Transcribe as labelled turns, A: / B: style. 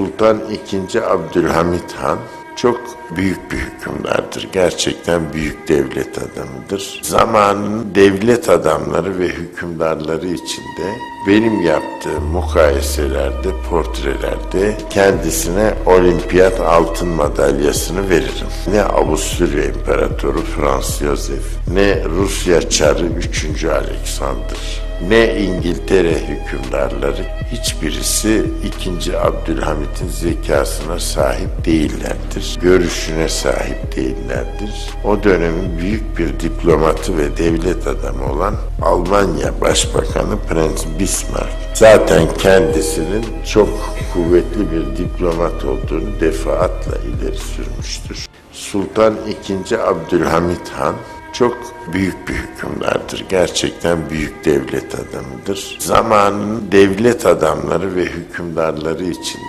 A: Sultan II. Abdülhamit Han çok büyük bir hükümdardır. Gerçekten büyük devlet adamıdır. Zamanın devlet adamları ve hükümdarları içinde benim yaptığım mukayeselerde, portrelerde kendisine olimpiyat altın madalyasını veririm. Ne Avusturya İmparatoru Frans Josef, ne Rusya Çarı 3. Alexander, ne İngiltere hükümdarları hiçbirisi 2. Abdülhamit'in zekasına sahip değillerdir. Görüşüne sahip değillerdir. O dönemin büyük bir diplomatı ve devlet adamı olan Almanya Başbakanı Prens Bismarck zaten kendisinin çok kuvvetli bir diplomat olduğunu defaatle ileri sürmüştür. Sultan II. Abdülhamit Han çok büyük bir hükümdardır. Gerçekten büyük devlet adamıdır. Zamanın devlet adamları ve hükümdarları için